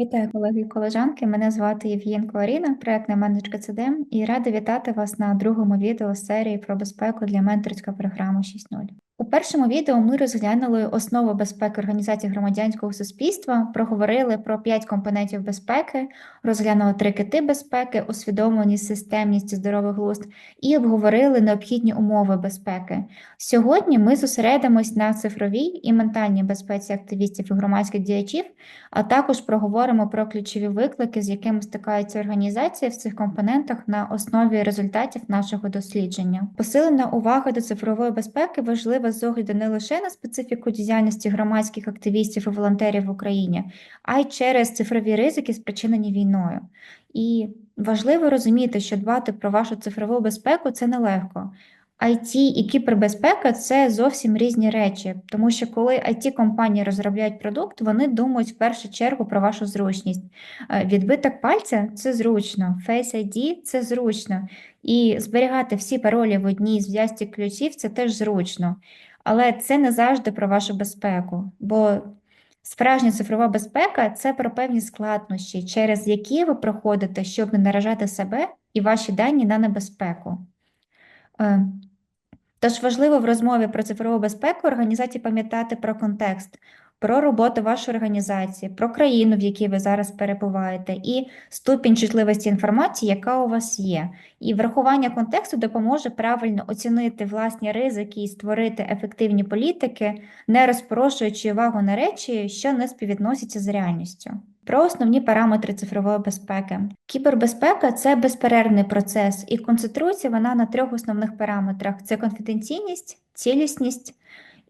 Вітаю, колеги і колежанки. Мене звати Євгенко Аріна, проектна менеджерка ЦДМ, і рада вітати вас на другому відео з серії про безпеку для менторської програми 6.0. У першому відео ми розглянули основу безпеки організації громадянського суспільства, проговорили про п'ять компонентів безпеки, розглянули три кити безпеки, усвідомленість, системність і здоровий глузд, і обговорили необхідні умови безпеки. Сьогодні ми зосередимось на цифровій і ментальній безпеці активістів і громадських діячів, а також проговоримо про ключові виклики, з якими стикаються організації в цих компонентах на основі результатів нашого дослідження. Посилена увага до цифрової безпеки важлива з огляду не лише на специфіку діяльності громадських активістів і волонтерів в Україні, а й через цифрові ризики, спричинені війною. І важливо розуміти, що дбати про вашу цифрову безпеку це нелегко. IT і кібербезпека це зовсім різні речі, тому що коли it компанії розробляють продукт, вони думають в першу чергу про вашу зручність. Е, Відбиток пальця це зручно, Face ID – це зручно, і зберігати всі паролі в одній зв'язці ключів це теж зручно. Але це не завжди про вашу безпеку, бо справжня цифрова безпека це про певні складнощі, через які ви проходите, щоб не наражати себе і ваші дані на небезпеку. Тож важливо в розмові про цифрову безпеку організації пам'ятати про контекст, про роботу вашої організації, про країну, в якій ви зараз перебуваєте, і ступінь чутливості інформації, яка у вас є. І врахування контексту допоможе правильно оцінити власні ризики і створити ефективні політики, не розпорошуючи увагу на речі, що не співвідносяться з реальністю. Про основні параметри цифрової безпеки. Кібербезпека це безперервний процес, і концентрується вона на трьох основних параметрах: це конфіденційність, цілісність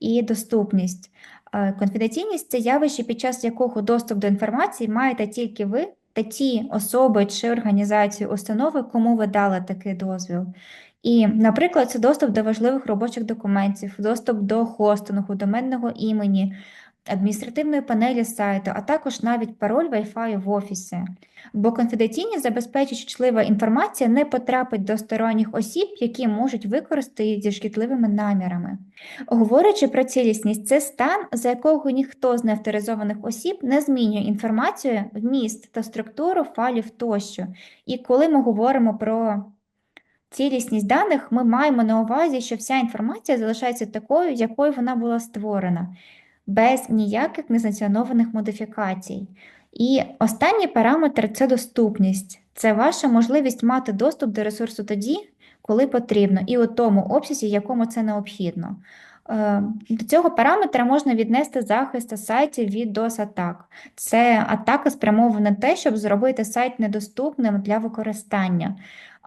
і доступність. Е, конфіденційність це явище, під час якого доступ до інформації маєте тільки ви та ті особи чи організації установи, кому ви дали такий дозвіл. І, наприклад, це доступ до важливих робочих документів, доступ до хостингу, доменного імені, адміністративної панелі сайту, а також навіть пароль Wi-Fi в офісі. Бо конфіденційність забезпечить, що члива інформація не потрапить до сторонніх осіб, які можуть використати її зі шкідливими намірами. Говорячи про цілісність, це стан, за якого ніхто з неавторизованих осіб не змінює інформацію, вміст та структуру файлів тощо. І коли ми говоримо про цілісність даних, ми маємо на увазі, що вся інформація залишається такою, якою вона була створена без ніяких несанкціонованих модифікацій. І останній параметр це доступність. Це ваша можливість мати доступ до ресурсу тоді, коли потрібно, і у тому обсязі, якому це необхідно. Е, до цього параметра можна віднести захист сайтів від DOS-атак. Це атака спрямована на те, щоб зробити сайт недоступним для використання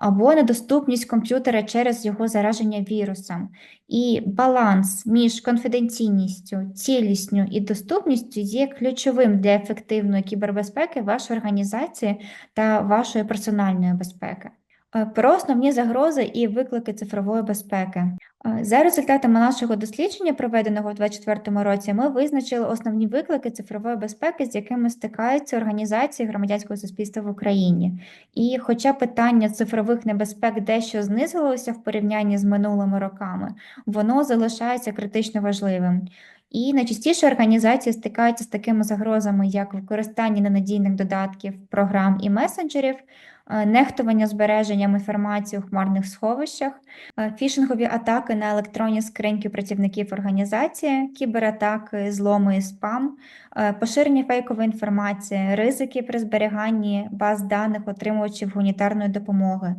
або недоступність комп'ютера через його зараження вірусом. І баланс між конфіденційністю, цілісню і доступністю є ключовим для ефективної кібербезпеки вашої організації та вашої персональної безпеки. Е, про основні загрози і виклики цифрової безпеки. Е, за результатами нашого дослідження, проведеного у 2024 році, ми визначили основні виклики цифрової безпеки, з якими стикаються організації громадянського суспільства в Україні. І, хоча питання цифрових небезпек дещо знизилося в порівнянні з минулими роками, воно залишається критично важливим. І найчастіше організації стикаються з такими загрозами, як використання ненадійних додатків, програм і месенджерів. Е, нехтування збереженням інформації у хмарних сховищах, е, фішингові атаки на електронні скриньки працівників організації, кібератаки, зломи і спам, е, поширення фейкової інформації, ризики при зберіганні баз даних отримувачів гуманітарної допомоги,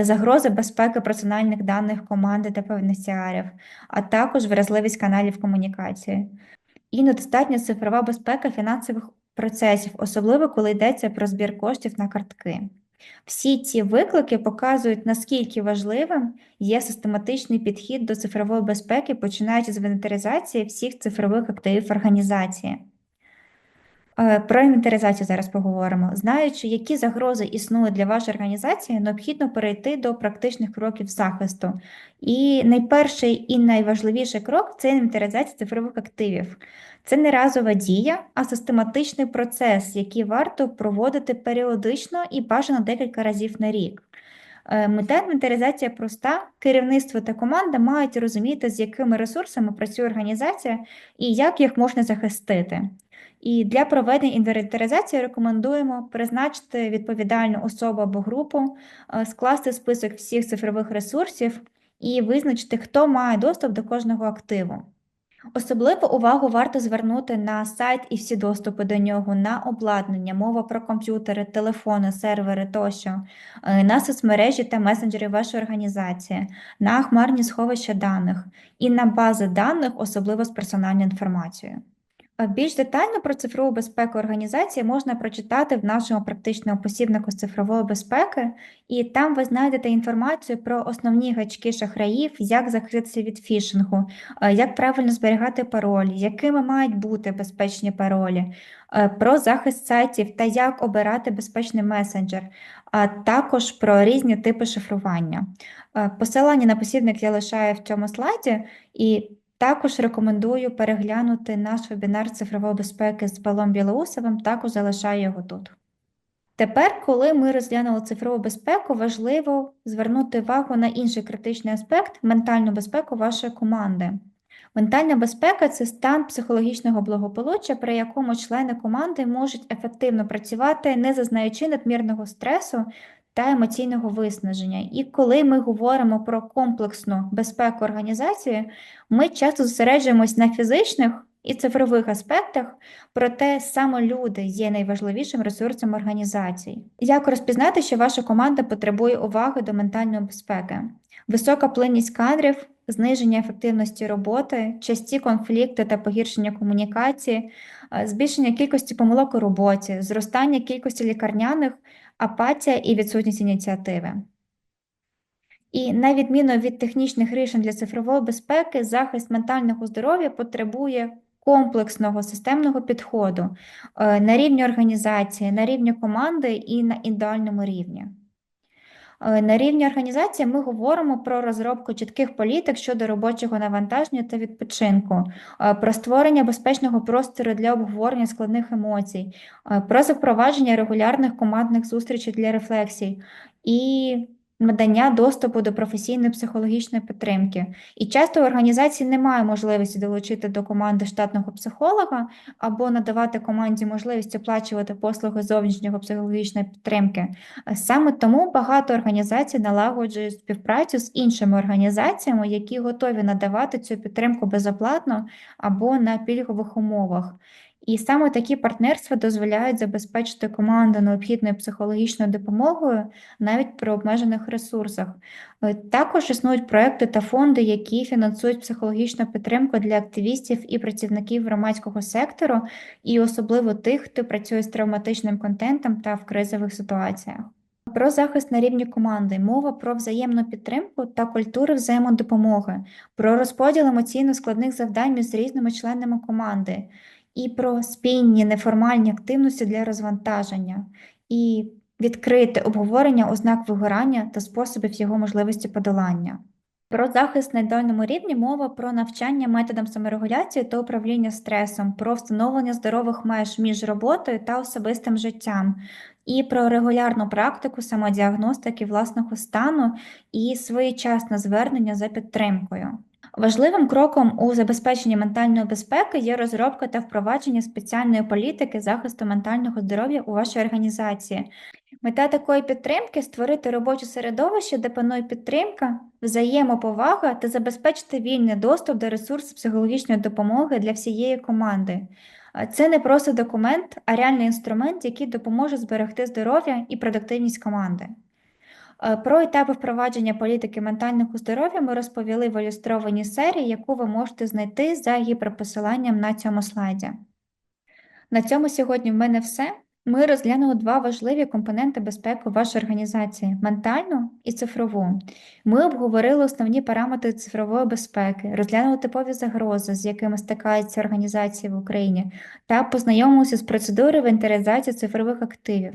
загрози безпеки персональних даних команди та бенефіціарів, а також вразливість каналів комунікації. І недостатня цифрова безпека фінансових процесів, особливо коли йдеться про збір коштів на картки. Всі ці виклики показують, наскільки важливим є систематичний підхід до цифрової безпеки, починаючи з інвентаризації всіх цифрових активів організації. Е, про інвентаризацію зараз поговоримо. Знаючи, які загрози існують для вашої організації, необхідно перейти до практичних кроків захисту. І найперший і найважливіший крок це інвентаризація цифрових активів. Це не разова дія, а систематичний процес, який варто проводити періодично і бажано декілька разів на рік. Е, мета інвентаризація проста. Керівництво та команда мають розуміти, з якими ресурсами працює організація і як їх можна захистити. І для проведення інвентаризації рекомендуємо призначити відповідальну особу або групу, е, скласти список всіх цифрових ресурсів і визначити, хто має доступ до кожного активу. Особливу увагу варто звернути на сайт і всі доступи до нього, на обладнання, мова про комп'ютери, телефони, сервери тощо, е, на соцмережі та месенджери вашої організації, на хмарні сховища даних і на бази даних, особливо з персональною інформацією. Е, Більш детально про цифрову безпеку організації можна прочитати в нашому практичному посібнику з цифрової безпеки, і там ви знайдете інформацію про основні гачки шахраїв, як захиститися від фішингу, е, як правильно зберігати паролі, якими мають бути безпечні паролі, е, про захист сайтів та як обирати безпечний месенджер, а також про різні типи шифрування. Посилання на посібник я лишаю в цьому слайді. і також рекомендую переглянути наш вебінар цифрової безпеки з Павлом Білоусовим, також залишаю його тут. Тепер, коли ми розглянули цифрову безпеку, важливо звернути увагу на інший критичний аспект ментальну безпеку вашої команди. Ментальна безпека це стан психологічного благополуччя, при якому члени команди можуть ефективно працювати, не зазнаючи надмірного стресу та емоційного виснаження. І коли ми говоримо про комплексну безпеку організації, ми часто зосереджуємось на фізичних і цифрових аспектах, проте саме люди є найважливішим ресурсом організації. Як розпізнати, що ваша команда потребує уваги до ментальної безпеки? Висока плинність кадрів, зниження ефективності роботи, часті конфлікти та погіршення комунікації, збільшення кількості помилок у роботі, зростання кількості лікарняних апатія і відсутність ініціативи. І на відміну від технічних рішень для цифрової безпеки, захист ментального здоров'я потребує комплексного системного підходу е, на рівні організації, на рівні команди і на індивідуальному рівні. Е, на рівні організації ми говоримо про розробку чітких політик щодо робочого навантаження та відпочинку, е, про створення безпечного простору для обговорення складних емоцій, е, про запровадження регулярних командних зустрічей для рефлексій. І надання доступу до професійної психологічної підтримки. І часто в організації немає можливості долучити до команди штатного психолога або надавати команді можливість оплачувати послуги зовнішнього психологічної підтримки. Саме тому багато організацій налагоджують співпрацю з іншими організаціями, які готові надавати цю підтримку безоплатно або на пільгових умовах. І саме такі партнерства дозволяють забезпечити команду необхідною психологічною допомогою навіть при обмежених ресурсах. Е, також існують проекти та фонди, які фінансують психологічну підтримку для активістів і працівників громадського сектору, і особливо тих, хто працює з травматичним контентом та в кризових ситуаціях. Про захист на рівні команди, мова про взаємну підтримку та культуру взаємодопомоги, про розподіл емоційно складних завдань між різними членами команди і про спільні неформальні активності для розвантаження, і відкрите обговорення ознак вигорання та способів його можливості подолання. Про захист на індивідуальному рівні мова про навчання методам саморегуляції та управління стресом, про встановлення здорових меж між роботою та особистим життям, і про регулярну практику самодіагностики власного стану і своєчасне звернення за підтримкою. Важливим кроком у забезпеченні ментальної безпеки є розробка та впровадження спеціальної політики захисту ментального здоров'я у вашій організації. Мета такої підтримки створити робоче середовище, де панує підтримка, взаємоповага та забезпечити вільний доступ до ресурсів психологічної допомоги для всієї команди. Це не просто документ, а реальний інструмент, який допоможе зберегти здоров'я і продуктивність команди. Е, про етапи впровадження політики ментального здоров'я ми розповіли в ілюстрованій серії, яку ви можете знайти за гіперпосиланням на цьому слайді. На цьому сьогодні в мене все. Ми розглянули два важливі компоненти безпеки вашої організації ментальну і цифрову. Ми обговорили основні параметри цифрової безпеки, розглянули типові загрози, з якими стикаються організації в Україні, та познайомилися з процедурою інвентаризації цифрових активів.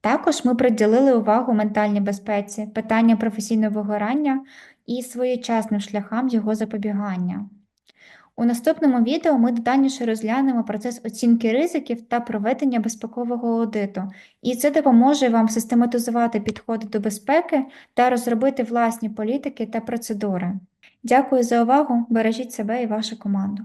Також ми приділили увагу ментальній безпеці, питання професійного вигорання і своєчасним шляхам його запобігання. У наступному відео ми детальніше розглянемо процес оцінки ризиків та проведення безпекового аудиту, і це допоможе вам систематизувати підходи до безпеки та розробити власні політики та процедури. Дякую за увагу! Бережіть себе і вашу команду.